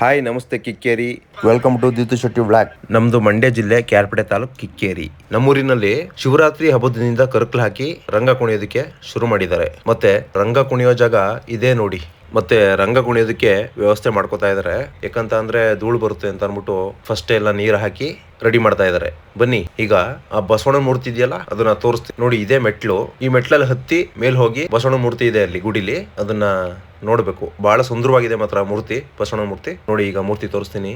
Hi ನಮಸ್ತೆ Kikkeri. Welcome to ದಿತ್ತು Shetty block ನಮ್ದು ಮಂಡ್ಯ ಜಿಲ್ಲೆ ಕ್ಯಾರ್ಪೇಟೆ ತಾಲೂಕ್ ಕಿಕ್ಕೇರಿ. ನಮ್ಮೂರಿನಲ್ಲಿ ಶಿವರಾತ್ರಿ ಹಬ್ಬದಿಂದ ಕರ್ಕಲ್ ಹಾಕಿ ರಂಗ ಕುಣಿಯೋದಕ್ಕೆ ಶುರು ಮಾಡಿದ್ದಾರೆ. ಮತ್ತೆ ರಂಗ ಕುಣಿಯೋ ಜಾಗ ಇದೇ ನೋಡಿ. ಮತ್ತೆ ರಂಗ ಕುಣಿಯೋದಕ್ಕೆ ವ್ಯವಸ್ಥೆ ಮಾಡ್ಕೋತಾ ಇದಾರೆ. ಯಾಕಂತ ಅಂದ್ರೆ ಧೂಳು ಬರುತ್ತೆ ಅಂತ ಅನ್ಬಿಟ್ಟು ಫಸ್ಟ್ ಎಲ್ಲ ನೀರು ಹಾಕಿ ರೆಡಿ ಮಾಡ್ತಾ ಇದಾರೆ. ಬನ್ನಿ, ಈಗ ಆ ಬಸವಣ್ಣ ಮೂರ್ತಿ ಇದೆಯಲ್ಲ, ಅದನ್ನ ತೋರಿಸ್ತೀನಿ. ನೋಡಿ, ಇದೇ ಮೆಟ್ಲು. ಈ ಮೆಟ್ಲಲ್ಲಿ ಹತ್ತಿ ಮೇಲ್ ಹೋಗಿ ಬಸವಣ್ಣ ಮೂರ್ತಿ ಇದೆ ಅಲ್ಲಿ ಗುಡಿಲಿ. ಅದನ್ನ ನೋಡ್ಬೇಕು. ಬಹಳ ಸುಂದರವಾಗಿದೆ ಮಾತ್ರ ಮೂರ್ತಿ ಬಸವಣ್ಣ ಮೂರ್ತಿ. ನೋಡಿ, ಈಗ ಮೂರ್ತಿ ತೋರಿಸ್ತೀನಿ.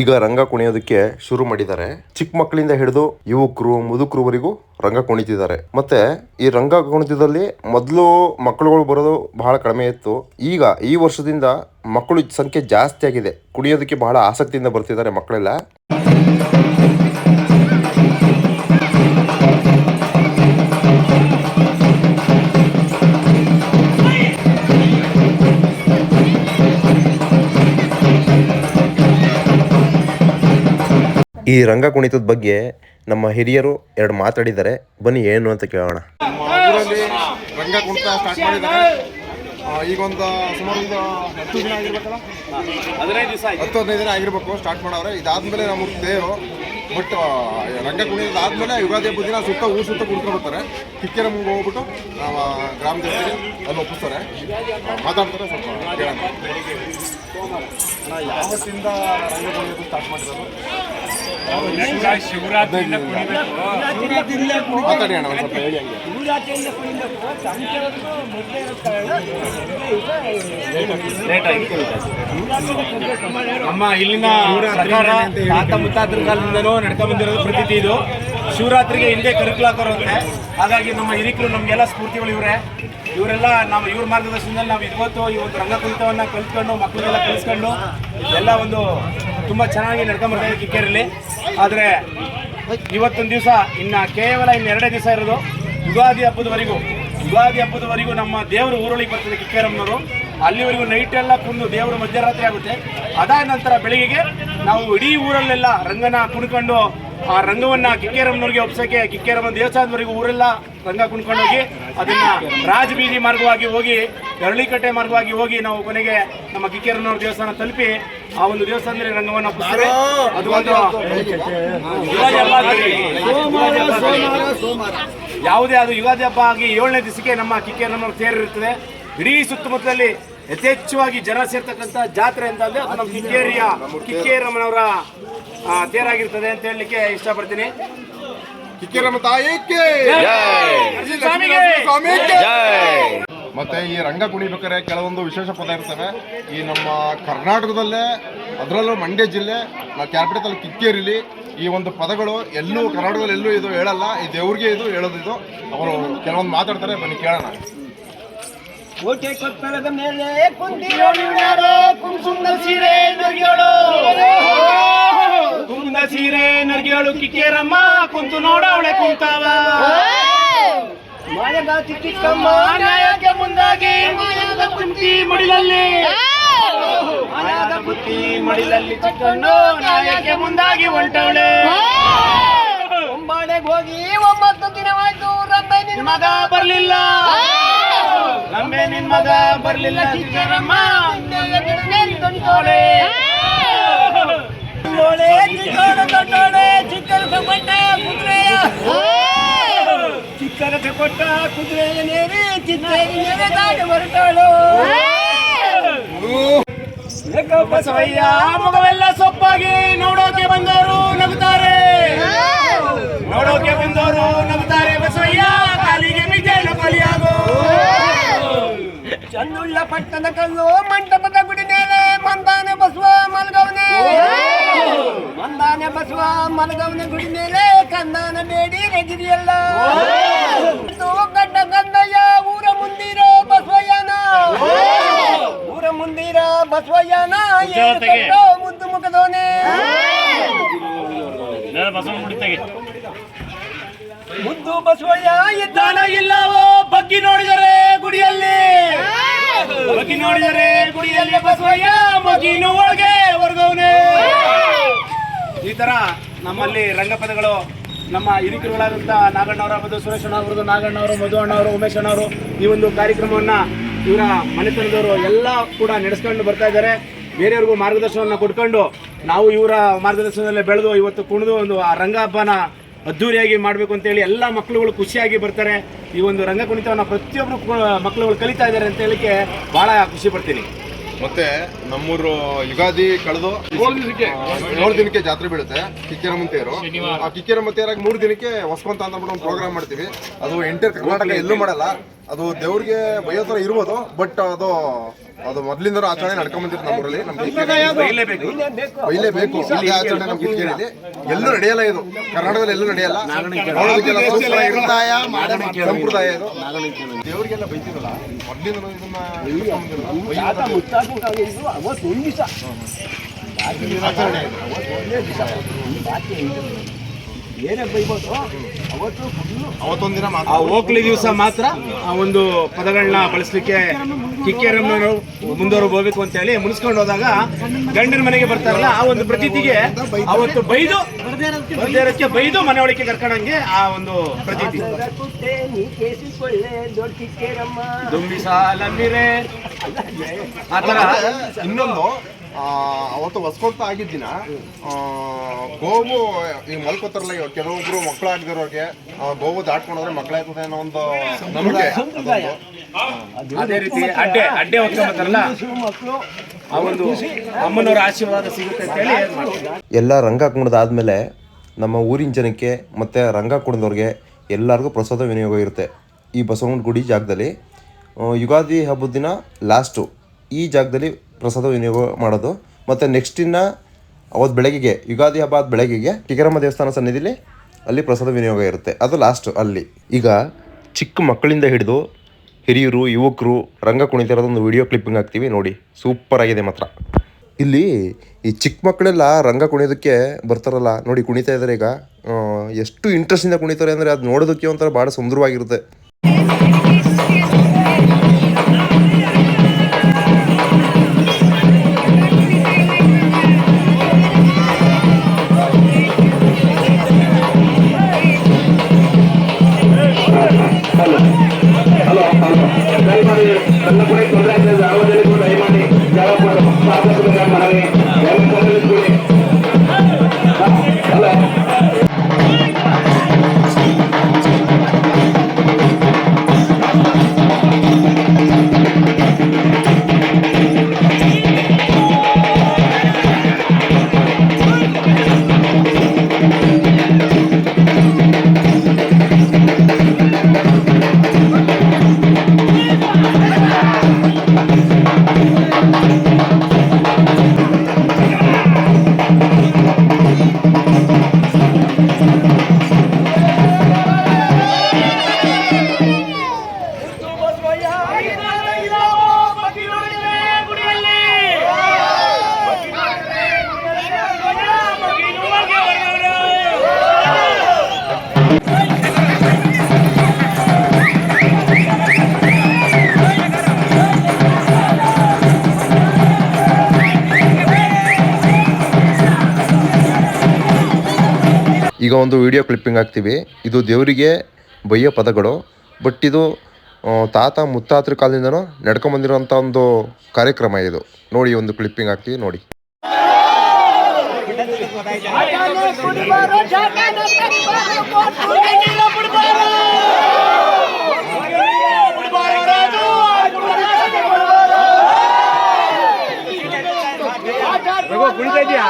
ಈಗ ರಂಗ ಕುಣಿಯೋದಕ್ಕೆ ಶುರು ಮಾಡಿದ್ದಾರೆ. ಚಿಕ್ಕ ಮಕ್ಕಳಿಂದ ಹಿಡಿದು ಯುವಕರು ಮುದುಕರುವರೆಗೂ ರಂಗ ಕುಣಿತಿದ್ದಾರೆ. ಮತ್ತೆ ಈ ರಂಗ ಕುಣಿತದಲ್ಲಿ ಮೊದಲು ಮಕ್ಕಳುಗಳು ಬರೋದು ಬಹಳ ಕಡಿಮೆ ಇತ್ತು. ಈಗ ಈ ವರ್ಷದಿಂದ ಮಕ್ಕಳು ಸಂಖ್ಯೆ ಜಾಸ್ತಿ ಆಗಿದೆ ಕುಣಿಯೋದಕ್ಕೆ ಬಹಳ ಆಸಕ್ತಿಯಿಂದ ಬರ್ತಿದ್ದಾರೆ ಮಕ್ಕಳೆಲ್ಲ. ಈ ರಂಗ ಕುಣಿತದ ಬಗ್ಗೆ ನಮ್ಮ ಹಿರಿಯರು ಎರಡು ಮಾತಾಡಿದ್ದಾರೆ. ಬನ್ನಿ ಏನು ಅಂತ ಕೇಳೋಣ. ನಮ್ಮ ಊರಲ್ಲಿ ರಂಗ ಕುಣಿತ ಸ್ಟಾರ್ಟ್ ಮಾಡಿದ್ದಾರೆ. ಆ, ಈಗ ಒಂದು ಸುಮಾರು ಒಂದು ಹತ್ತು ದಿನ ಆಗಿರ್ಬೇಕಲ್ಲ? ಹತ್ತು ಹದಿನೈದು ದಿನ ಆಗಿರ್ಬೇಕು ಸ್ಟಾರ್ಟ್ ಮಾಡವ್ರೆ. ಇದಾದ್ಮೇಲೆ ನಮ್ಮ ದೇವರು ಬಟ್ ರಂಗ ಕುಣಿಯೋದಾದ್ಮೇಲೆ ಯುಗಾದಿ ಹಬ್ಬದ ದಿನ ಸುತ್ತ ಊರು ಸುತ್ತ ಕುಡ್ಕೊಂಡು ಬರ್ತಾರೆ ಕಿಕ್ಕೆರೆ ಮುಂದೆ ಹೋಗ್ಬಿಟ್ಟು ನಾವು ಗ್ರಾಮ ದೇವರಿಗೆ ಅಲ್ಲಿ ಒಪ್ಪಿಸ್ತಾರೆ. ಆ, ಮಾತಾಡ್ತಾರೆ ಸ್ವಲ್ಪ ಕೇಳೋಣ. ಯಾವತ್ತಿಂದ ರಂಗ ಕುಣಿಯೋದು ಸ್ಟಾರ್ಟ್ ಮಾಡಿರೋದು? ನಮ್ಮ ಇಲ್ಲಿನ ಪ್ರಕಾರ ತಾತ ಮುತ್ತಾತರ ಕಾಲದಿಂದಲೂ ನಡ್ಕೊಂಡ್ ಬಂದಿರೋದು ಪ್ರತೀತಿ ಇದು. ಶಿವರಾತ್ರಿಗೆ ಹಿಂದೆ ಕರಿಕಲ್ ಅಂತೆ ಹಾಗಾಗಿ ನಮ್ಮ ಹಿರಿಕರು ನಮಗೆಲ್ಲ ಸ್ಫೂರ್ತಿಗಳು ಇವರೇ. ಇವರೆಲ್ಲ ನಾವು ಇವ್ರ ಮಾರ್ಗದರ್ಶನದಲ್ಲಿ ನಾವು ಇವತ್ತು ಈ ಒಂದು ರಂಗಕುಣಿತವನ್ನ ಕಲ್ತ್ಕೊಂಡು, ಮಕ್ಕಳಿಗೆಲ್ಲ ಕಲಿಸ್ಕೊಂಡು ಎಲ್ಲ ಒಂದು ತುಂಬ ಚೆನ್ನಾಗಿ ನಡ್ಕೊಂಡ್ ಬರ್ತಾ ಇದ್ದೀವಿ ಕಿಕ್ಕೇರಲ್ಲಿ ಆದರೆ ಇವತ್ತೊಂದು ದಿವಸ ಇನ್ನು ಕೇವಲ ಇನ್ನು ಎರಡೇ ದಿವಸ ಇರೋದು ಯುಗಾದಿ ಹಬ್ಬದವರೆಗೂ. ಯುಗಾದಿ ಹಬ್ಬದವರೆಗೂ ನಮ್ಮ ದೇವರು ಊರೊಳಗೆ ಬರ್ತದೆ ಕಿಕ್ಕೇರಮ್ಮನವರು ಅಲ್ಲಿವರೆಗೂ ನೈಟ್ ಎಲ್ಲ ಕುಂದು ದೇವರು ಮಧ್ಯರಾತ್ರಿ ಆಗುತ್ತೆ. ಅದಾದ ನಂತರ ಬೆಳಿಗ್ಗೆಗೆ ನಾವು ಇಡೀ ಊರಲ್ಲೆಲ್ಲ ರಂಗನ ಕುಣ್ಕೊಂಡು ಆ ರಂಗವನ್ನ ಕಿಕ್ಕೇರಮ್ಮನವ್ರಿಗೆ ಒಪ್ಸಕ್ಕೆ, ಕಿಕ್ಕೇರಮ್ಮನ ದೇವಸ್ಥಾನದವರೆಗೂ ಊರೆಲ್ಲ ರಂಗ ಕುಣ್ಕೊಂಡು ಹೋಗಿ ಅದನ್ನ ರಾಜಬೀದಿ ಮಾರ್ಗವಾಗಿ ಹೋಗಿ ಎರಳಿಕಟ್ಟೆ ಮಾರ್ಗವಾಗಿ ಹೋಗಿ ನಾವು ಕೊನೆಗೆ ನಮ್ಮ ಕಿಕ್ಕೇರಮ್ಮನವ್ರ ದೇವಸ್ಥಾನ ತಲುಪಿ ಆ ಒಂದು ದೇವಸ್ಥಾನದಲ್ಲಿ ರಂಗವನ್ನ ಒಪ್ಪಿಸ್ತಾರೆ. ಅದು ಒಂದು ಯಾವುದೇ ಅದು ಯುಗಾದಿ ಹಬ್ಬ ಆಗಿ ಏಳನೇ ದಿವಸಕ್ಕೆ ನಮ್ಮ ಕಿಕ್ಕೇರಮ್ಮನವ್ರು ಸೇರಿರುತ್ತದೆ. ಇಡೀ ಸುತ್ತಮುತ್ತಲಲ್ಲಿ ಯಥೇಚ್ಛವಾಗಿ ಜನ ಸೇರ್ತಕ್ಕಂಥ ಜಾತ್ರೆ ಅಂತ ಅಂದ್ರೆ ಅದು ನಮ್ಮ ಕಿಕ್ಕೇರಿಯ ಕಿಕ್ಕೇರಮ್ಮನವರ ತೇರಾಗಿರ್ತದೆ ಅಂತ ಹೇಳಲಿಕ್ಕೆ ಇಷ್ಟಪಡ್ತೀನಿ. ಕಿಕ್ಕೇರಮ್ಮ ತಾಯಿಗೆ! ಮತ್ತೆ ಈ ರಂಗ ಕುಣಿಬೇಕಾದ್ರೆ ಕೆಲವೊಂದು ವಿಶೇಷ ಪದ ಇರ್ತವೆ. ಈ ನಮ್ಮ ಕರ್ನಾಟಕದಲ್ಲೇ ಅದರಲ್ಲೂ ಮಂಡ್ಯ ಜಿಲ್ಲೆ ನಾವು ಕ್ಯಾಪಿಟಲ್ ಕಿಕ್ಕೇರಿಲಿ ಈ ಒಂದು ಪದಗಳು ಎಲ್ಲೂ ಕರ್ನಾಟಕದಲ್ಲಿ ಎಲ್ಲೂ ಇದು ಹೇಳಲ್ಲ. ಈ ದೇವ್ರಿಗೆ ಇದು ಹೇಳೋದು ಇದು. ಅವರು ಕೆಲವೊಂದು ಮಾತಾಡ್ತಾರೆ ಬನ್ನಿ ಕೇಳೋಣ. ಕೋಟೆ ಕೊತ್ತಲದ ಮೇಲೆ ಕುಂತಿರೋಳು ಯಾರೋ ಕುಂಕುಮ ಸೀರೆ ನರಿಯೋಳು ಕುಂದ ಸೀರೆ ನರ್ಗಿಯೋಳು ಕಿಕ್ಕೇರಮ್ಮ ಕುಂತು ನೋಡವಳೆ ಕುಂತಾವ. ಮಾಯಗಾತಿ ಕಿಕ್ಕಮ್ಮ ನ್ಯಾಯಕ್ಕೆ ಮುಂದಾಗಿ ಕುಂತಿ ಮಡಿಲಲ್ಲಿ. ಮಾಯದ ಬುತ್ತಿ ಮಡಿಲಲ್ಲಿ ಚಿಕ್ಕಣ್ಣು ನ್ಯಾಯಕ್ಕೆ ಮುಂದಾಗಿ ಹೊಂಟವಳೆ. ಒಂಬಾಳೆಗೆ ಹೋಗಿ ಒಂಬತ್ತು ದಿನವಾಯ್ತು ರಬ್ಬೆ ನಿನ್ ಮಗ ಬರ್ಲಿಲ್ಲ. ಮಗ ಬರ್ಲಿಲ್ಲ ದೊಡ್ಡೋಳೆ ಚಿಕ್ಕನ ಕೊಟ್ಟ ಕುದುರೆಯ. ನೇರಿ ಚಿಕ್ಕೇರಿ ನೇರೆ ದಾಟಿ ಹೊರಟೋಳು. ಬಸವಯ್ಯ ಮಗವೆಲ್ಲ ಸೊಪ್ಪಾಗಿ ನೋಡೋಕೆ ಬಂದವರು ನಗುತ್ತಾರೆ. ನೋಡೋಕೆ ಬಂದವರು ನಗುತ್ತಾರೆ ಬಸವಯ್ಯ. ಕಾಲಿಗೆ ಬಿದ್ದೆಲ್ಲ ಬಲಿಯಾಗೋ ಚಂದುಳ್ಳ ಪಟ್ಟದ ಕಲ್ಲು ಮಂಟಪದ ಗುಡಿ ಮೇಲೆ ಮಂದಾನೆ ಬಸವ ಮಲಗವನೆ. ಮಂದಾನೆ ಬಸವ ಮಲಗವನ ಗುಡಿ ಮೇಲೆ ಕಂದಾನ ಬೇಡಿ ರಗಿರಿಯಲ್ಲ ಇದು ಗಡ್ಡ ಕಂದಯ್ಯ ಊರ ಮುಂದಿರ ಬಸವಯ್ಯನ. ಊರ ಮುಂದಿರ ಬಸವಯ್ಯನ ಮುದ್ದು ಮುಖದೋನೆ ಮುದ್ದು ಬಸವಯ್ಯ ಇದ್ದಾನ ದಾನ ಇಲ್ಲವೋ ಬಗ್ಗಿ ನೋಡಿದರೆ ಗುಡಿಯಲ್ಲಿ. ನೋಡಿದರೆ ಗುಡಿಯಲ್ಲಿ ಬಸವಯ್ಯ, ಮಗಿನೂ ಒಳಗೆ ಈ ತರ ನಮ್ಮಲ್ಲಿ ರಂಗಪದಗಳು ನಮ್ಮ ಹಿರಿಕರುಗಳಾದಂಥ ನಾಗಣ್ಣವರ ಸುರೇಶ್ ಅಣ್ಣವ್ರದ್ದು ನಾಗಣ್ಣವರು ಮಧು ಅಣ್ಣವರು ಉಮೇಶ್ ಅಣ್ಣವರು ಈ ಒಂದು ಕಾರ್ಯಕ್ರಮವನ್ನ ಇವರ ಮನೆತನದವರು ಎಲ್ಲ ಕೂಡ ನಡೆಸ್ಕೊಂಡು ಬರ್ತಾ ಇದ್ದಾರೆ. ಬೇರೆಯವ್ರಿಗೂ ಮಾರ್ಗದರ್ಶನವನ್ನು ಕೊಡ್ಕೊಂಡು ನಾವು ಇವರ ಮಾರ್ಗದರ್ಶನದಲ್ಲೇ ಬೆಳೆದು ಇವತ್ತು ಕುಣಿದು ಒಂದು ಆ ರಂಗ ಹಬ್ಬನ ಅದ್ದೂರಿಯಾಗಿ ಮಾಡಬೇಕು ಅಂತೇಳಿ ಎಲ್ಲ ಮಕ್ಕಳುಗಳು ಖುಷಿಯಾಗಿ ಬರ್ತಾರೆ. ಈ ಒಂದು ರಂಗ ಕುಣಿತವನ್ನು ಪ್ರತಿಯೊಬ್ಬರು ಮಕ್ಕಳುಗಳು ಕಲಿತಾ ಇದ್ದಾರೆ ಅಂತ ಹೇಳಿಕ್ಕೆ ಭಾಳ ಖುಷಿ ಪಡ್ತೀನಿ. ಮತ್ತೆ ನಮ್ಮೂರು ಯುಗಾದಿ ಕಳೆದು ಏಳು ದಿನಕ್ಕೆ. ಜಾತ್ರೆ ಬೀಳುತ್ತೆ ಕಿಕ್ಕೆರಮ್ಮನ ತೇರು ಆ ಕಿಕ್ಕೆರಮ್ಮ ತೇರಾಗಿ ಮೂರು ದಿನಕ್ಕೆ ಹೊಸ್ಕೊಂತ ಅಂತ ಒಂದು ಪ್ರೋಗ್ರಾಮ್ ಮಾಡ್ತೀವಿ. ಅದು ಎಂಟರ್ ಕರ್ನಾಟಕ ಎಲ್ಲೂ ಮಾಡಲ್ಲ. ಅದು ದೇವ್ರಿಗೆ ಬೈಯೋ ಥರ ಇರ್ಬೋದು ಬಟ್ ಅದು ಅದು ಮೊದಲಿಂದ ಆಚರಣೆ ನಡ್ಕೊಂಡ್ಬಂದಿತ್ತು ನಮ್ಮೂರಲ್ಲಿ ನಮ್ಮ. ಬೈಲೇಬೇಕು. ಇಲ್ಲಿ ಆಚರಣೆ ನಮ್ಮ ಕಿಕ್ಕೆರೆಯಲ್ಲಿ ಎಲ್ಲೂ ನಡೆಯಲ್ಲ ಇದು. ಕರ್ನಾಟಕದಲ್ಲಿ ಎಲ್ಲೂ ನಡೆಯಲ್ಲ. ಸಂಪ್ರದಾಯ ಸಂಪ್ರದಾಯ ಇದು. ದೇವರಿಗೆಲ್ಲ ಬೈತಿರಲ್ಲ. ಮೊದಲಿಂದ ಇದನ್ನ ಆಚರಣೆ. ಇದು. ಏನೇ ಬೈಬೋದು ಅವತ್ತು ಫುಲ್ಲು ಅವತ್ತೊಂದಿನ ಮಾತ್ರ. ಆ ಓಕ್ಲಿ ದಿವಸ ಮಾತ್ರ ಆ ಒಂದು ಪದಗಳನ್ನ ಬಳಸಲಿಕ್ಕೆ ಕಿಕ್ಕೇರಮ್ಮನವರು ಹೋಗ್ಬೇಕು ಅಂತ ಹೇಳಿ ಮುನಿಸ್ಕೊಂಡು ಹೋದಾಗ ಗಂಡನ ಮನೆಗೆ ಬರ್ತಾರಲ್ಲ ಆ ಒಂದು ಪ್ರತೀತಿಗೆ ಅವತ್ತು ಬೈದು ಬರ್ದೇರಕ್ಕೆ ಬೈದು ಮನೆ ಒಳಗೆ ಕರ್ಕೊಂಡಂಗೆ ಆ ಒಂದು ಪ್ರತೀತಿ. ದುಂಬಿ ಸಾಲಮ್ಮಿರೆ ಆ ಥರ. ಇನ್ನೊಂದು ಅವತ್ತು ಹೊಸ್ಕೊಂತ ಆಗಿದ್ದ ದಿನ ಆ, ಗೋವು ಈಗ ಮಲ್ಕೋತಾರಲ್ಲ ಇವಾಗ ಕೆಲವೊಬ್ರು ಮಕ್ಕಳು ಆಗಿರೋರಿಗೆ ಗೋವು ದಾಟ್ಕೊಂಡ್ರೆ ಮಕ್ಕಳಾಗ್ತದೆ ಅನ್ನೋ ಒಂದು ನಂಬಿಕೆ. ಅದೇ ರೀತಿ ಅಡ್ಡೆ ಅಡ್ಡೆ ಹೊತ್ಕೊಂಬತ್ತಾರಲ್ಲ? ಮಕ್ಕಳು ಆ ಒಂದು ಅಮ್ಮನವರ ಆಶೀರ್ವಾದ ಸಿಗುತ್ತೆ ಅಂತ ಹೇಳಿ ಎಲ್ಲ ರಂಗ ಕುಣಿದಾದ್ಮೇಲೆ ನಮ್ಮ ಊರಿನ ಜನಕ್ಕೆ ಮತ್ತು ರಂಗ ಕುಣಿದವ್ರಿಗೆ ಎಲ್ಲರಿಗೂ ಪ್ರಸಾದ ವಿನಿಯೋಗ ಇರುತ್ತೆ ಈ ಬಸವನ ಗುಡಿ ಜಾಗದಲ್ಲಿ ಯುಗಾದಿ ಹಬ್ಬದ ದಿನ ಲಾಸ್ಟು ಈ ಜಾಗದಲ್ಲಿ ಪ್ರಸಾದ ವಿನಿಯೋಗ ಮಾಡೋದು. ಮತ್ತು ನೆಕ್ಸ್ಟ್ ಇನ್ನು ಅವತ್ತು ಬೆಳಗ್ಗೆಗೆ ಯುಗಾದಿ ಹಬ್ಬ ಆದ ಬೆಳಗ್ಗೆಗೆ ಟಿಕರಮ್ಮ ದೇವಸ್ಥಾನ ಸನ್ನಿಧಿಲಿ ಅಲ್ಲಿ ಪ್ರಸಾದ ವಿನಿಯೋಗ ಇರುತ್ತೆ. ಅದು ಲಾಸ್ಟು ಅಲ್ಲಿ. ಈಗ ಚಿಕ್ಕ ಮಕ್ಕಳಿಂದ ಹಿಡಿದು ಹಿರಿಯರು, ಯುವಕರು, ರಂಗ ಕುಣಿತಿರೋದೊಂದು ವಿಡಿಯೋ ಕ್ಲಿಪ್ಪಿಂಗ್ ಹಾಕ್ತೀವಿ, ನೋಡಿ. ಸೂಪರ್ ಆಗಿದೆ ಮಾತ್ರ. ಇಲ್ಲಿ ಈ ಚಿಕ್ಕ ಮಕ್ಕಳೆಲ್ಲ ರಂಗ ಕುಣಿಯೋದಕ್ಕೆ ಬರ್ತಾರಲ್ಲ, ನೋಡಿ ಕುಣಿತಾ ಇದ್ದಾರೆ ಈಗ. ಎಷ್ಟು ಇಂಟ್ರೆಸ್ಟಿಂದ ಕುಣಿತಾರೆ ಅಂದರೆ ಅದು ನೋಡೋದಕ್ಕೆ ಒಂಥರ ಭಾಳ ಸುಂದರವಾಗಿರುತ್ತೆ. ಈಗ ಒಂದು ವಿಡಿಯೋ ಕ್ಲಿಪ್ಪಿಂಗ್ ಹಾಕ್ತೀವಿ ಇದು ದೇವರಿಗೆ ಬಯ್ಯೋ ಪದಗಳು. ಬಟ್ ಇದು ತಾತ ಮುತ್ತಾತ್ರ ಕಾಲದಿಂದನೂ ನಡ್ಕೊಂಬಂದಿರೋಂಥ ಒಂದು ಕಾರ್ಯಕ್ರಮ ಇದು. ನೋಡಿ ಒಂದು ಕ್ಲಿಪ್ಪಿಂಗ್ ಹಾಕ್ತೀವಿ ನೋಡಿ. ಕುಳಿತಾ ಇದೆಯಾ?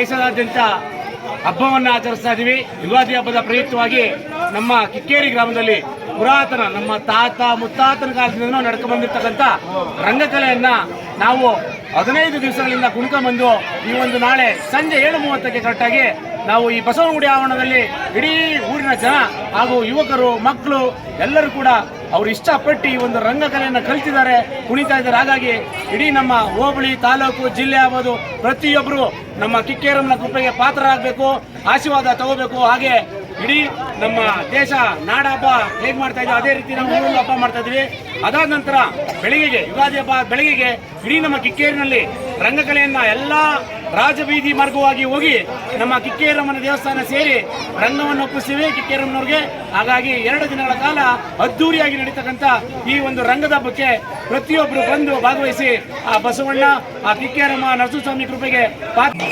ದೇಶದಾದ್ಯಂತ ಹಬ್ಬವನ್ನು ಆಚರಿಸ್ತಾ ಇದ್ದೀವಿ ಯುಗಾದಿ ಹಬ್ಬದ ಪ್ರಯುಕ್ತವಾಗಿ ನಮ್ಮ ಕಿಕ್ಕೇರಿ ಗ್ರಾಮದಲ್ಲಿ ಪುರಾತನ ನಮ್ಮ ತಾತ ಮುತ್ತಾತನ ಕಾಲದಿಂದ ನಡ್ಕೊಂಡು ಬಂದಿರ್ತಕ್ಕಂಥ ರಂಗಕಲೆಯನ್ನ ನಾವು ಹದಿನೈದು ದಿವಸಗಳಿಂದ ಕುಣ್ಕೊಂಡ್ಬಂದು ಈ ಒಂದು ನಾಳೆ ಸಂಜೆ ಏಳು ಮೂವತ್ತಕ್ಕೆ ಕರೆಕ್ಟಾಗಿ ನಾವು ಈ ಬಸವನಗುಡಿ ಆವರಣದಲ್ಲಿ ಇಡೀ ಊರಿನ ಜನ ಹಾಗೂ ಯುವಕರು, ಮಕ್ಕಳು ಎಲ್ಲರೂ ಕೂಡ ಅವರು ಇಷ್ಟಪಟ್ಟು ಈ ಒಂದು ರಂಗಕಲೆಯನ್ನು ಕಲಿತಿದ್ದಾರೆ, ಕುಣಿತಾ ಇದ್ದಾರೆ. ಹಾಗಾಗಿ ಇಡೀ ನಮ್ಮ ಹೋಬಳಿ ತಾಲೂಕು ಜಿಲ್ಲೆ ಆಗ್ಬೋದು ಪ್ರತಿಯೊಬ್ಬರು ನಮ್ಮ ಕಿಕ್ಕೇರಮ್ಮನ ಕೃಪೆಗೆ ಪಾತ್ರರಾಗಬೇಕು, ಆಶೀರ್ವಾದ ತಗೋಬೇಕು. ಹಾಗೆ ಇಡೀ ನಮ್ಮ ದೇಶ ನಾಡ ಹಬ್ಬ ಹೇಗೆ ಮಾಡ್ತಾ ಇದ್ದೀವಿ ಅದೇ ರೀತಿ ನಾವು ಊರಲ್ಲಿ ಹಬ್ಬ ಮಾಡ್ತಾ ಇದ್ವಿ ಅದಾದ ನಂತರ ಬೆಳಗ್ಗೆಗೆ ಯುಗಾದಿ ಹಬ್ಬ ಬೆಳಗ್ಗೆಗೆ ಇಡೀ ನಮ್ಮ ಕಿಕ್ಕೇರಿನಲ್ಲಿ ರಂಗಕಲೆಯನ್ನು ಎಲ್ಲ ರಾಜಬೀದಿ ಮಾರ್ಗವಾಗಿ ಹೋಗಿ ನಮ್ಮ ಕಿಕ್ಕೇರಮ್ಮನ ದೇವಸ್ಥಾನ ಸೇರಿ ರಂಗವನ್ನು ಒಪ್ಪಿಸ್ತೀವಿ ಕಿಕ್ಕೇರಮ್ಮನವ್ರಿಗೆ. ಹಾಗಾಗಿ ಎರಡು ದಿನಗಳ ಕಾಲ ಅದ್ದೂರಿಯಾಗಿ ನಡೀತಕ್ಕಂಥ ಈ ಒಂದು ರಂಗದ ಹಬ್ಬಕ್ಕೆ ಪ್ರತಿಯೊಬ್ಬರು ಬಂದು ಭಾಗವಹಿಸಿ ಆ ಬಸವಣ್ಣ, ಆ ಕಿಕ್ಕೇರಮ್ಮ, ನರಸಿಂಹಸ್ವಾಮಿ ಕೃಪೆಗೆ ಪಾತ್ರ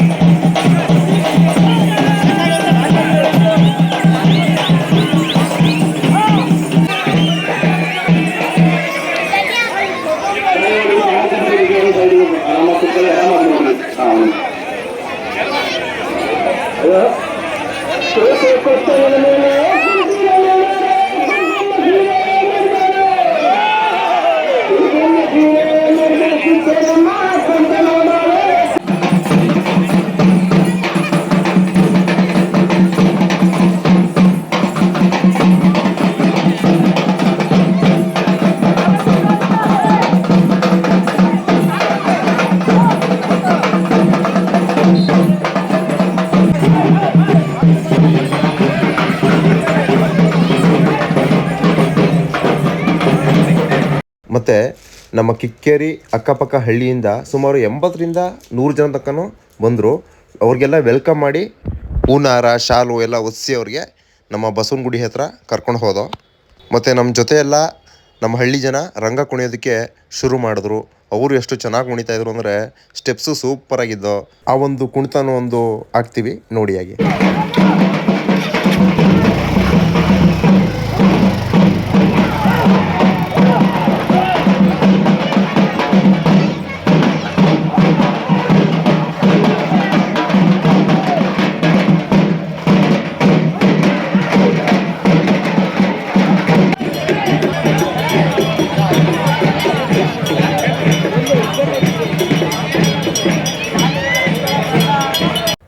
ಮತ್ತೆ ನಮ್ಮ ಕಿಕ್ಕೇರಿ ಅಕ್ಕಪಕ್ಕ ಹಳ್ಳಿಯಿಂದ ಸುಮಾರು ಎಂಬತ್ತರಿಂದ ನೂರು ಜನ ತನಕನೂ ಬಂದರು. ಅವ್ರಿಗೆಲ್ಲ ವೆಲ್ಕಮ್ ಮಾಡಿ ಹೂನಾರ, ಶಾಲು ಎಲ್ಲ ಒದಿಸಿ ಅವ್ರಿಗೆ ನಮ್ಮ ಬಸವನಗುಡಿ ಹತ್ರ ಕರ್ಕೊಂಡು ಹೋದೋ. ಮತ್ತು ನಮ್ಮ ಜೊತೆಯೆಲ್ಲ ನಮ್ಮ ಹಳ್ಳಿ ಜನ ರಂಗ ಕುಣಿಯೋದಕ್ಕೆ ಶುರು ಮಾಡಿದ್ರು. ಅವರು ಎಷ್ಟು ಚೆನ್ನಾಗಿ ಕುಣಿತಾ ಇದ್ರು ಅಂದರೆ ಸ್ಟೆಪ್ಸು ಸೂಪರಾಗಿದ್ದೋ ಆ ಒಂದು ಕುಣಿತನೂ ಒಂದು ಹಾಕ್ತೀವಿ ನೋಡಿ ಹಾಗೆ.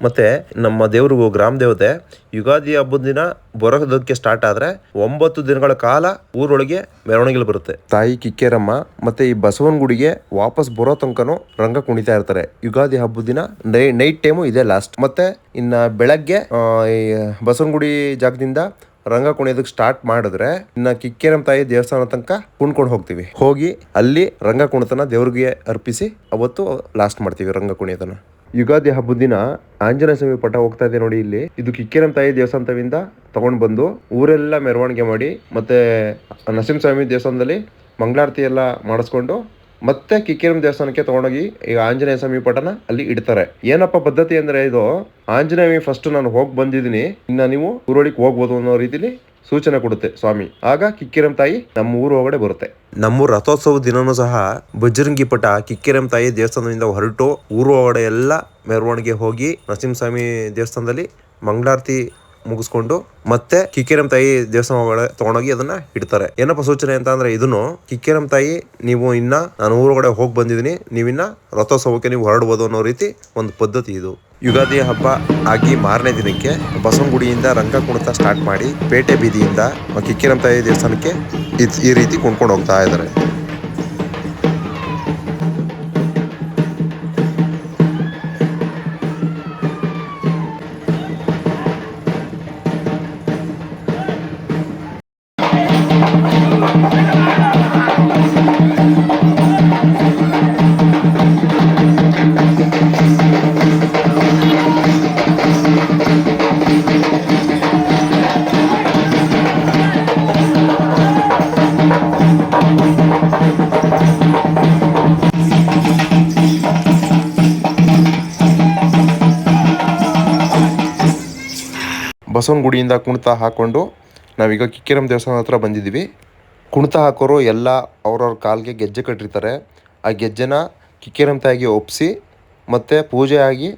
ಮತ್ತೆ ನಮ್ಮ ದೇವ್ರಿಗೂ ಗ್ರಾಮ ದೇವತೆ, ಯುಗಾದಿ ಹಬ್ಬದ ದಿನ ಬರೋದಕ್ಕೆ ಸ್ಟಾರ್ಟ್ ಆದ್ರೆ ಒಂಬತ್ತು ದಿನಗಳ ಕಾಲ ಊರೊಳಗೆ ಮೆರವಣಿಗೆ ಬರುತ್ತೆ. ತಾಯಿ ಕಿಕ್ಕೇರಮ್ಮ ಮತ್ತೆ ಈ ಬಸವನಗುಡಿಗೆ ವಾಪಸ್ ಬರೋ ತನಕನೂ ರಂಗ ಕುಣಿತಾ ಇರ್ತಾರೆ. ಯುಗಾದಿ ಹಬ್ಬದ ದಿನ ನೈಟ್ ಟೈಮು ಇದೆ ಲಾಸ್ಟ್ ಮತ್ತೆ ಇನ್ನ ಬೆಳಗ್ಗೆ ಬಸವನ ಬಸವನಗುಡಿ ಜಾಗದಿಂದ ರಂಗ ಕುಣಿಯೋದಕ್ಕೆ ಸ್ಟಾರ್ಟ್ ಮಾಡಿದ್ರೆ ಇನ್ನ ಕಿಕ್ಕೇರಮ್ಮ ತಾಯಿ ದೇವಸ್ಥಾನ ತನಕ ಕುಣ್ಕೊಂಡು ಹೋಗ್ತೀವಿ. ಹೋಗಿ ಅಲ್ಲಿ ರಂಗ ಕುಣಿತನ ದೇವ್ರಿಗೆ ಅರ್ಪಿಸಿ ಅವತ್ತು ಲಾಸ್ಟ್ ಮಾಡ್ತೀವಿ ರಂಗ ಕುಣಿಯೋದನ್ನ. ಯುಗಾದಿ ಹಬ್ಬದ ದಿನ ಆಂಜನೇಯ ಸ್ವಾಮಿ ಪಟ ಹೋಗ್ತಾ ಇದೆ ನೋಡಿ ಇಲ್ಲಿ. ಇದು ಕಿಕ್ಕಿರಂ ತಾಯಿ ದೇವಸ್ಥಾನದಿಂದ ತಗೊಂಡ್ ಬಂದು ಊರೆಲ್ಲ ಮೆರವಣಿಗೆ ಮಾಡಿ ಮತ್ತೆ ನರಸಿಂಹಸ್ವಾಮಿ ದೇವಸ್ಥಾನದಲ್ಲಿ ಮಂಗಳಾರತಿ ಎಲ್ಲ ಮಾಡಿಸ್ಕೊಂಡು ಮತ್ತೆ ಕಿಕ್ಕಿರಮ್ ದೇವಸ್ಥಾನಕ್ಕೆ ತಗೊಂಡೋಗಿ ಈಗ ಆಂಜನೇಯ ಸ್ವಾಮಿ ಪಟನ ಅಲ್ಲಿ ಇಡ್ತಾರೆ. ಏನಪ್ಪ ಪದ್ಧತಿ ಅಂದ್ರೆ ಇದು? ಆಂಜನೇಯ ಫಸ್ಟ್ ನಾನು ಹೋಗಿ ಬಂದಿದ್ದೀನಿ. ಇನ್ನ ನೀವು ಊರೊಳಗೆ ಹೋಗ್ಬೋದು ಅನ್ನೋ ರೀತಿಲಿ ಸೂಚನೆ ಕೊಡುತ್ತೆ ಸ್ವಾಮಿ. ಆಗ ಕಿಕ್ಕಿರಂ ತಾಯಿ ನಮ್ಮ ಊರು ಒಳಗಡೆ ಬರುತ್ತೆ. ನಮ್ಮ ರಥೋತ್ಸವ ದಿನನೂ ಸಹ ಬಜರಂಗಿ ಪಟ ಕಿಕ್ಕಿರಂ ತಾಯಿ ದೇವಸ್ಥಾನದಿಂದ ಹೊರಟು ಊರು ಒಳಗಡೆ ಎಲ್ಲ ಮೆರವಣಿಗೆ ಹೋಗಿ ನರಸಿಂಹಸ್ವಾಮಿ ದೇವಸ್ಥಾನದಲ್ಲಿ ಮಂಗಳಾರತಿ ಮುಗಿಸ್ಕೊಂಡು ಮತ್ತೆ ಕಿಕ್ಕೇರಂ ತಾಯಿ ದೇವಸ್ಥಾನ ತಗೊಂಡೋಗಿ ಅದನ್ನ ಇಡ್ತಾರೆ. ಏನಪ್ಪ ಸೂಚನೆ ಅಂತ ಅಂದ್ರೆ ಇದನ್ನು ಕಿಕ್ಕಿರಂ ತಾಯಿ, ನೀವು ಇನ್ನ ನಾನು ಊರೊಳಗಡೆ ಹೋಗಿ ಬಂದಿದ್ದೀನಿ, ನೀವಿನ್ನ ರಥೋತ್ಸವಕ್ಕೆ ನೀವು ಹೊರಡ್ಬೋದು ಅನ್ನೋ ರೀತಿ ಒಂದು ಪದ್ಧತಿ ಇದು. ಯುಗಾದಿ ಹಬ್ಬ ಆಗಿ ಮಾರನೇ ದಿನಕ್ಕೆ ಬಸವನಗುಡಿಯಿಂದ ರಂಗ ಕುಣಿತ ಸ್ಟಾರ್ಟ್ ಮಾಡಿ, ಪೇಟೆ ಬೀದಿಯಿಂದ ಕಿಕ್ಕಿರಂ ತಾಯಿ ದೇವಸ್ಥಾನಕ್ಕೆ ಈ ರೀತಿ ಕುಣ್ಕೊಂಡು ಹೋಗ್ತಾ ಇದ್ದಾರೆ. ಬಸವನಗುಡಿಯಿಂದ ಕುಣಿತ ಹಾಕೊಂಡು ನಾವೀಗ ಕಿಕ್ಕಿರಮ್ ದೇವಸ್ಥಾನ ಹತ್ರ ಬಂದಿದ್ದೀವಿ. ಕುಣಿತ ಹಾಕೋರು ಎಲ್ಲ ಅವ್ರವ್ರ ಕಾಲಿಗೆ ಗೆಜ್ಜೆ ಕಟ್ಟಿರ್ತಾರೆ. ಆ ಗೆಜ್ಜೆನ ಕಿಕ್ಕಿರಮ್ ತಾಯಿಗೆ ಒಪ್ಪಿಸಿ ಮತ್ತು ಪೂಜೆ ಆಗಿ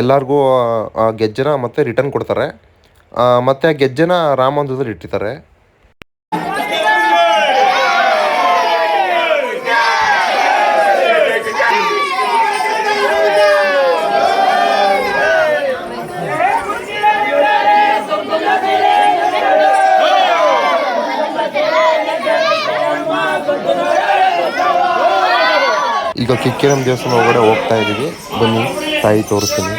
ಎಲ್ಲರಿಗೂ, ಆ ಗೆಜ್ಜೆನ ಮತ್ತೆ ರಿಟರ್ನ್ ಕೊಡ್ತಾರೆ. ಮತ್ತು ಆ ಗೆಜ್ಜೆನ ರಾಮಂದಿರದಲ್ಲಿ ಇಟ್ಟಿರ್ತಾರೆ ಈಗ ಕಿಕ್ಕಿರಂ ದೇವಸ್ಥಾನ ಒಳಗಡೆ ಹೋಗ್ತಾ ಇದ್ದೀವಿ. ಬನ್ನಿ ತಾಯಿ ತೋರಿಸ್ತೀನಿ.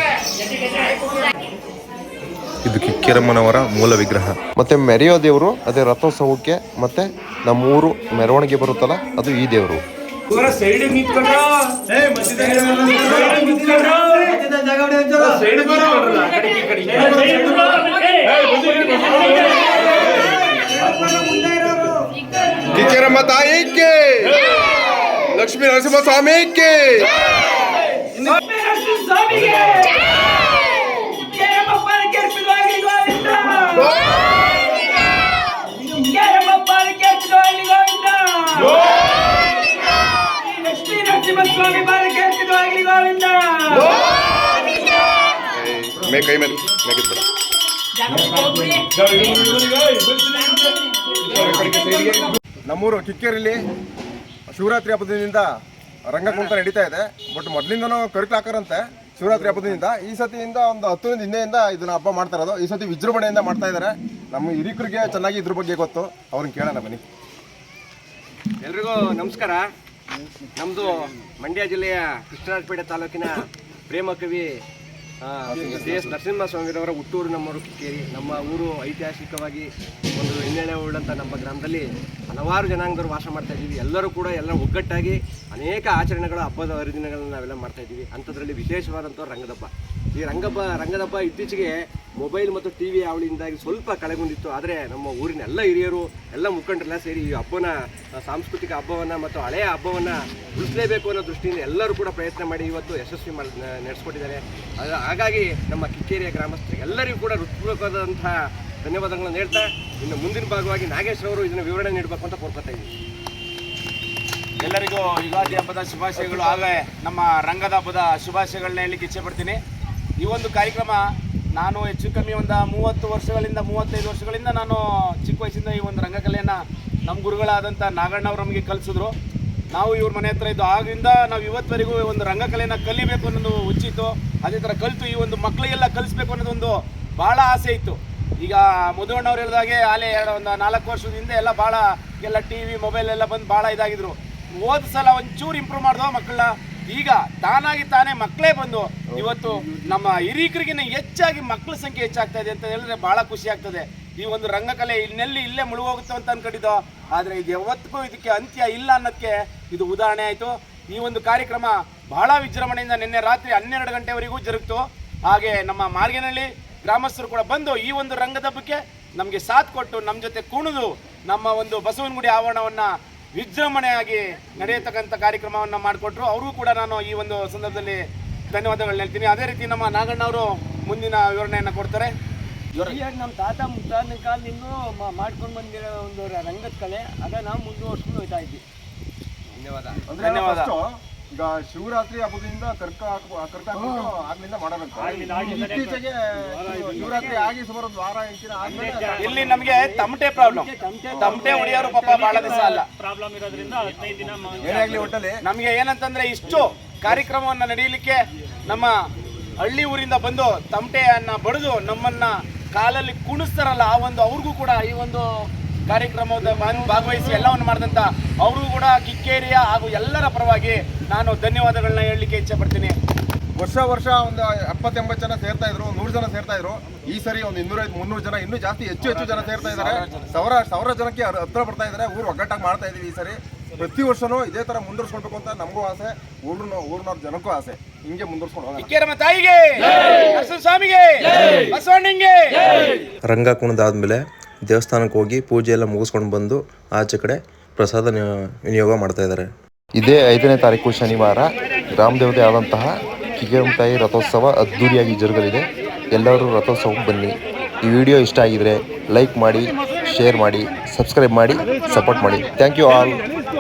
ಇದು ಕಿಕ್ಕಿರಮ್ಮನವರ ಮೂಲ ವಿಗ್ರಹ. ಮತ್ತೆ ಮೆರೆಯೋ ದೇವರು ಅದೇ ರಥೋತ್ಸವಕ್ಕೆ ಮತ್ತೆ ನಮ್ಮೂರು ಮೆರವಣಿಗೆ ಬರುತ್ತಲ್ಲ ಅದು ಈ ದೇವರು. ಕಿಕ್ಕಿರಮ್ಮ ತಾಯಿಗೆ ಲಕ್ಷ್ಮೀ ನರಸಿಂಹ ಸ್ವಾಮಿಗೆ ಸ್ವಾಮಿ ಮೇ ಕೈ ಮೇಲೆ ನಮ್ಮೂರು ಕಿಕ್ಕೇರಿಲಿ ಶಿವರಾತ್ರಿ ಹಬ್ಬದಿಂದ ರಂಗಕುಂಟ ನಡೀತಾ ಇದೆ. ಬಟ್ ಮೊದಲಿಂದನೂ ಕರೆಕ್ಟ್ ಹಾಕಾರಂತೆ ಶಿವರಾತ್ರಿ ಹಬ್ಬದಿಂದ ಈ ಸತಿಯಿಂದ ಒಂದು ಹತ್ತು ಹಿಂದೆಯಿಂದ ಇದನ್ನ ಹಬ್ಬ ಮಾಡ್ತಾ ಇರೋದು. ಈ ಸತಿ ವಿಜೃಂಭಣೆಯಿಂದ ಮಾಡ್ತಾ ಇದ್ದಾರೆ. ನಮ್ಮ ಹಿರಿಕರಿಗೆ ಚೆನ್ನಾಗಿ ಇದ್ರ ಬಗ್ಗೆ ಗೊತ್ತು. ಅವ್ರನ್ನ ಕೇಳೋಣ ಬನ್ನಿ. ಎಲ್ರಿಗೂ ನಮಸ್ಕಾರ. ನಮ್ಮದು ಮಂಡ್ಯ ಜಿಲ್ಲೆಯ ಕೃಷ್ಣರಾಜಪೇಟೆ ತಾಲೂಕಿನ ಪ್ರೇಮ ಕವಿ ಸಿ ಎಸ್ ನರಸಿಂಹಸ್ವಾಮಿರವರ ಹುಟ್ಟೂರು ನಮ್ಮೂರು ಕಿಕ್ಕೇರಿ ನಮ್ಮ ಊರು ಐತಿಹಾಸಿಕವಾಗಿ ಒಂದು ಹಿನ್ನೆಲೆ ಉಳ್ಳಂಥ ನಮ್ಮ ಗ್ರಾಮದಲ್ಲಿ ಹಲವಾರು ಜನಾಂಗದವರು ವಾಸ ಮಾಡ್ತಾ ಇದ್ದೀವಿ. ಎಲ್ಲರೂ ಕೂಡ ಎಲ್ಲ ಒಗ್ಗಟ್ಟಾಗಿ ಅನೇಕ ಆಚರಣೆಗಳು ಹಬ್ಬದ ಹರಿದಿನಗಳನ್ನು ನಾವೆಲ್ಲ ಮಾಡ್ತಾ ಇದ್ದೀವಿ. ಅಂಥದ್ರಲ್ಲಿ ವಿಶೇಷವಾದಂಥ ರಂಗದಬ್ಬ. ಈ ರಂಗಬ್ಬ ರಂಗದಬ್ಬ ಇತ್ತೀಚೆಗೆ ಮೊಬೈಲ್ ಮತ್ತು ಟಿ ವಿ ಸ್ವಲ್ಪ ಕಳೆಗೊಂಡಿತ್ತು. ಆದರೆ ನಮ್ಮ ಊರಿನ ಎಲ್ಲ ಹಿರಿಯರು, ಎಲ್ಲ ಮುಖಂಡರೆಲ್ಲ ಸೇರಿ ಈ ಹಬ್ಬನ ಸಾಂಸ್ಕೃತಿಕ ಹಬ್ಬವನ್ನು ಮತ್ತು ಹಳೆಯ ಹಬ್ಬವನ್ನು ಉಳಿಸಲೇಬೇಕು ಅನ್ನೋ ದೃಷ್ಟಿಯಿಂದ ಎಲ್ಲರೂ ಕೂಡ ಪ್ರಯತ್ನ ಮಾಡಿ ಇವತ್ತು ಯಶಸ್ವಿ ಮಾಡಿ ನಡೆಸ್ಕೊಟ್ಟಿದ್ದಾರೆ. ಹಾಗಾಗಿ ನಮ್ಮ ಕಿಕ್ಕೇರಿಯ ಗ್ರಾಮಸ್ಥರಿಗೆ ಎಲ್ಲರಿಗೂ ಕೂಡ ಹೃತ್ಪೂರ್ವಕವಾದಂತಹ ಧನ್ಯವಾದಗಳನ್ನು ಹೇಳ್ತಾ, ಇನ್ನು ಮುಂದಿನ ಭಾಗವಾಗಿ ನಾಗೇಶ್ ಅವರು ಇದನ್ನು ವಿವರಣೆ ನೀಡಬೇಕು ಅಂತ ಕೋರ್ಕೊತಾ ಇದ್ದೀನಿ. ಎಲ್ಲರಿಗೂ ಯುಗಾದಿ ಹಬ್ಬದ ಶುಭಾಶಯಗಳು. ಹಾಗೆ ನಮ್ಮ ರಂಗದ ಹಬ್ಬದ ಶುಭಾಶಯಗಳನ್ನ ಹೇಳಲಿಕ್ಕೆ ಇಚ್ಛೆ ಪಡ್ತೀನಿ. ಈ ಒಂದು ಕಾರ್ಯಕ್ರಮ ನಾನು ಹೆಚ್ಚು ಕಮ್ಮಿ ಒಂದು ಮೂವತ್ತು ವರ್ಷಗಳಿಂದ, ಮೂವತ್ತೈದು ವರ್ಷಗಳಿಂದ ನಾನು ಚಿಕ್ಕ ವಯಸ್ಸಿಂದ ಈ ಒಂದು ರಂಗಕಲೆಯನ್ನು ನಮ್ಮ ಗುರುಗಳಾದಂಥ ನಾಗಣ್ಣವ್ರು ನಮಗೆ ಕಲಿಸಿದ್ರು. ನಾವು ಇವ್ರ ಮನೆ ಹತ್ರ ಇದ್ದು ಆಗಿಂದ ನಾವು ಇವತ್ತವರೆಗೂ ಒಂದು ರಂಗಕಲೆಯನ್ನು ಕಲಿಬೇಕು ಅನ್ನೋದು ಹುಚ್ಚಿತ್ತು ಅದೇ ಥರ ಕಲಿತು ಈ ಒಂದು ಮಕ್ಕಳಿಗೆಲ್ಲ ಕಲಿಸ್ಬೇಕು ಅನ್ನೋದೊಂದು ಭಾಳ ಆಸೆ ಇತ್ತು. ಈಗ ಮಧುವಣ್ಣವ್ರು ಹೇಳಿದಾಗೆ ಆಲೇ ಒಂದು ನಾಲ್ಕು ವರ್ಷದ ಹಿಂದೆ ಎಲ್ಲ ಭಾಳ, ಎಲ್ಲ ಟಿ ವಿ ಮೊಬೈಲ್ ಎಲ್ಲ ಬಂದು ಭಾಳ ಇದಾಗಿದ್ರು. ಹೋದ ಸಲ ಒಂಚೂರು ಇಂಪ್ರೂವ್ ಮಾಡ್ದೋ ಮಕ್ಕಳನ್ನ ಈಗ ತಾನಾಗಿ ತಾನೇ ಮಕ್ಕಳೇ ಬಂದು ಇವತ್ತು ನಮ್ಮ ಹಿರೀಕರಿಗಿನ್ನ ಹೆಚ್ಚಾಗಿ ಮಕ್ಕಳ ಸಂಖ್ಯೆ ಹೆಚ್ಚಾಗ್ತಾ ಇದೆ ಅಂತ ಹೇಳಿದ್ರೆ ಬಹಳ ಖುಷಿ ಆಗ್ತದೆ. ಈ ಒಂದು ರಂಗಕಲೆ ಇನ್ನೆಲ್ಲಿ ಇಲ್ಲೇ ಮುಳುಗೋಗುತ್ತೆ ಅಂತ ಅನ್ಕೊಂಡಿದ್ದೋ ಆದರೆ ಇದು ಯಾವತ್ತಿಗೂ ಇದಕ್ಕೆ ಅಂತ್ಯ ಇಲ್ಲ ಅನ್ನೋದಕ್ಕೆ ಇದು ಉದಾಹರಣೆ ಆಯಿತು. ಈ ಒಂದು ಕಾರ್ಯಕ್ರಮ ಬಹಳ ವಿಜೃಂಭಣೆಯಿಂದ ನಿನ್ನೆ ರಾತ್ರಿ ಹನ್ನೆರಡು ಗಂಟೆವರೆಗೂ ಜರುಗಿತು. ಹಾಗೆ ನಮ್ಮ ಮಾರ್ಗನಹಳ್ಳಿ ಗ್ರಾಮಸ್ಥರು ಕೂಡ ಬಂದು ಈ ಒಂದು ರಂಗದಬ್ಬಕ್ಕೆ ನಮಗೆ ಸಾಥ್ ಕೊಟ್ಟು ನಮ್ಮ ಜೊತೆ ಕುಣಿದು ನಮ್ಮ ಒಂದು ಬಸವನಗುಡಿ ಆವರಣವನ್ನು ವಿಜೃಂಭಣೆಯಾಗಿ ನಡೆಯತಕ್ಕಂಥ ಕಾರ್ಯಕ್ರಮವನ್ನು ಮಾಡಿಕೊಟ್ರು. ಅವರು ಕೂಡ ನಾನು ಈ ಒಂದು ಸಂದರ್ಭದಲ್ಲಿ ಧನ್ಯವಾದಗಳು ಹೇಳ್ತೀನಿ. ಅದೇ ರೀತಿ ನಮ್ಮ ನಾಗಣ್ಣ ಅವರು ಮುಂದಿನ ವಿವರಣೆಯನ್ನು ಕೊಡ್ತಾರೆ. ಸರಿಯಾಗಿ ನಮ್ಮ ತಾತ ಮುಂತಾದ ಕಾಲದಿಂದ ಮಾಡ್ಕೊಂಡು ಬಂದಿರೋ ಒಂದು ರಂಗದ ಕಲೆ ಅದನ್ನ ಮುಂದುವರ್ಸ್ಕೊಂಡು ಹೋಗ್ತಾ ಇದ್ವಿ. ಧನ್ಯವಾದ. ಧನ್ಯವಾದ. ಈಗ ಶಿವರಾತ್ರಿ ಹಬ್ಬದಿಂದ ಕರ್ಕ ಕರ್ಕ ಆಗ್ಲಿಂದ ಮಾಡಬೇಕು. ಇತ್ತೀಚೆಗೆ ಶಿವರಾತ್ರಿ ಆಗಿ ಸುಮಾರು ಒಂದು ವಾರ ಇಂಚಿನ ದಿನ ಆದ್ಮೇಲೆ ಇಲ್ಲಿ ನಮಗೆ ತಮಟೆ ಪ್ರಾಬ್ಲಮ್ ತಮಟೆ ಹೊಡೆಯೋರು ಪಾಪ ಬಹಳ ದಿವಸ ಅಲ್ಲ. ಏನೇ ಆಗ್ಲಿ ಒಟ್ಟಲ್ಲಿ. ನಮಗೆ ಏನಂತಂದ್ರೆ ಇಷ್ಟು ಕಾರ್ಯಕ್ರಮವನ್ನು ನಡೆಯಲಿಕ್ಕೆ ನಮ್ಮ ಹಳ್ಳಿ ಊರಿಂದ ಬಂದು ತಮಟೆಯನ್ನ ಬಡಿದು ನಮ್ಮನ್ನ ಕಾಲಲ್ಲಿ ಕುಣಿಸ್ತಾರಲ್ಲ ಆ ಒಂದು ಅವ್ರಿಗೂ ಕೂಡ ಈ ಒಂದು ಕಾರ್ಯಕ್ರಮದ ಭಾಗ- ಭಾಗವಹಿಸಿ ಎಲ್ಲವನ್ನು ಮಾಡಿದಂಥ ಅವರು ಕೂಡ ಕಿಕ್ಕೇರಿಯ ಹಾಗೂ ಎಲ್ಲರ ಪರವಾಗಿ ನಾನು ಧನ್ಯವಾದಗಳನ್ನ ಹೇಳಲಿಕ್ಕೆ ಇಚ್ಛೆ ಪಡ್ತೀನಿ. ವರ್ಷ ವರ್ಷ ಒಂದು ಎಪ್ಪತ್ತೆಂಬತ್ತು ಜನ ಸೇರ್ತಾ ಇದ್ರು ನೂರು ಜನ ಸೇರ್ತಾ ಇದ್ರು. ಈ ಸರಿ ಒಂದು ಇನ್ನೂರೈದು ಮುನ್ನೂರು ಜನ ಇನ್ನೂ ಜಾಸ್ತಿ ಹೆಚ್ಚು ಹೆಚ್ಚು ಜನ ಸೇರ್ತಾ ಇದ್ದಾರೆ ಸಾವಿರ ಸಾವಿರ ಜನಕ್ಕೆ ಹತ್ರ- ಬರ್ತಾ ಇದ್ದಾರೆ ಊರು ಒಗ್ಗಟ್ಟಾಗಿ ಮಾಡ್ತಾ ಇದೀವಿ ಈ ಸರಿ. ಪ್ರತಿ ವರ್ಷನೂ ಇದೇ ತರ ಮುಂದುವರ್ಸ್ಕೊಳ್ಬೇಕು ಅಂತ ನಮಗೂ ಆಸೆ. ಊರಿನ ಊರಿನವ್ರ ಜನಕ್ಕೂ ಆಸೆ. ಹಿಂಗೆ ಮುಂದುವರ್ಸ್ಕೊಂಡು ತಾಯಿಗೆ ಸ್ವಾಮಿಗೆ. ರಂಗ ಕುಣಿದಾದ್ಮೇಲೆ ದೇವಸ್ಥಾನಕ್ಕೆ ಹೋಗಿ ಪೂಜೆ ಎಲ್ಲ ಮುಗಿಸ್ಕೊಂಡು ಬಂದು ಆಚೆ ಕಡೆ ಪ್ರಸಾದ ವಿನಿಯೋಗ ಮಾಡ್ತಾ ಇದ್ದಾರೆ. ಇದೇ ಐದನೇ ತಾರೀಕು ಶನಿವಾರ ರಾಮದೇವತೆ ಆದಂತಹ ಕಿಗೇಂತಾಯಿ ರಥೋತ್ಸವ ಅದ್ದೂರಿಯಾಗಿ ಜರುಗಲಿದೆ. ಎಲ್ಲರೂ ರಥೋತ್ಸವಕ್ಕೆ ಬನ್ನಿ. ಈ ವಿಡಿಯೋ ಇಷ್ಟ ಆಗಿದ್ರೆ ಲೈಕ್ ಮಾಡಿ, ಶೇರ್ ಮಾಡಿ, ಸಬ್ಸ್ಕ್ರೈಬ್ ಮಾಡಿ, ಸಪೋರ್ಟ್ ಮಾಡಿ. Thank you all.